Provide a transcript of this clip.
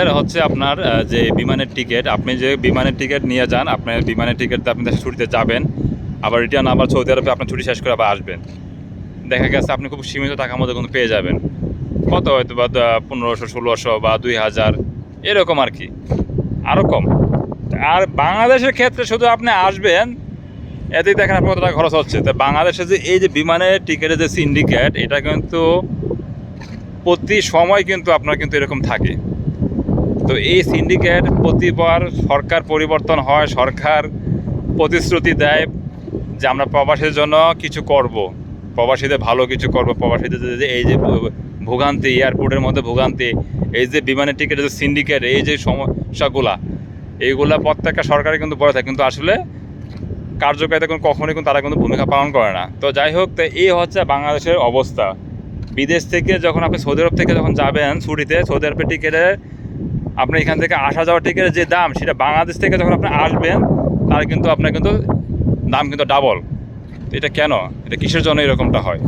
এর হচ্ছে আপনার যে বিমানের টিকিট, আপনি যে বিমানের টিকিট নিয়ে যান, আপনার বিমানের টিকিট আপনি ছুটিতে যাবেন, আবার রিটার্ন আবার সৌদি আরবে আপনার ছুটি শেষ করে আবার আসবেন। দেখা গেছে আপনি খুব সীমিত টাকার মধ্যে কিন্তু পেয়ে যাবেন। কত হয়তো বা পনেরোশো, ষোলোশো বা দুই হাজার, এরকম আর কি। আরও কম। আর বাংলাদেশের ক্ষেত্রে শুধু আপনি আসবেন এতেই দেখেন আপনার কত টাকা খরচ হচ্ছে। তো বাংলাদেশে যে এই যে বিমানের টিকিটের যে সিন্ডিকেট এটা কিন্তু প্রতি সময় কিন্তু আপনার কিন্তু এরকম থাকে। তো এই সিন্ডিকেট প্রতিবার সরকার পরিবর্তন হয়, সরকার প্রতিশ্রুতি দেয় যে আমরা প্রবাসীদের জন্য কিছু করব। প্রবাসীদের ভালো কিছু করব, প্রবাসীদের যে- এই যে ভোগান্তি, এয়ারপোর্টের মধ্যে ভোগান্তি, এই যে বিমানের টিকিটের যে সিন্ডিকেট এই যে সমস্যাগুলা, এইগুলা প্রত্যেকটা সরকারে কিন্তু বলে থাকে। কিন্তু আসলে কার্যকারিতা কিন্তু কখনোই কিন্তু তারা কিন্তু ভূমিকা পালন করে না। তো যাই হোক, তো এই হচ্ছে বাংলাদেশের অবস্থা। বিদেশ থেকে যখন আপনি সৌদি আরব থেকে যখন যাবেন ছুটিতে, সৌদি আরবের টিকিটে আপনি এখান থেকে আসা যাওয়ার টিকিটের যে দাম, সেটা বাংলাদেশ থেকে যখন আপনি আসবেন, তার কিন্তু আপনার কিন্তু দাম কিন্তু ডাবল এটা কেন? এটা কিসের জন্য এরকমটা হয়?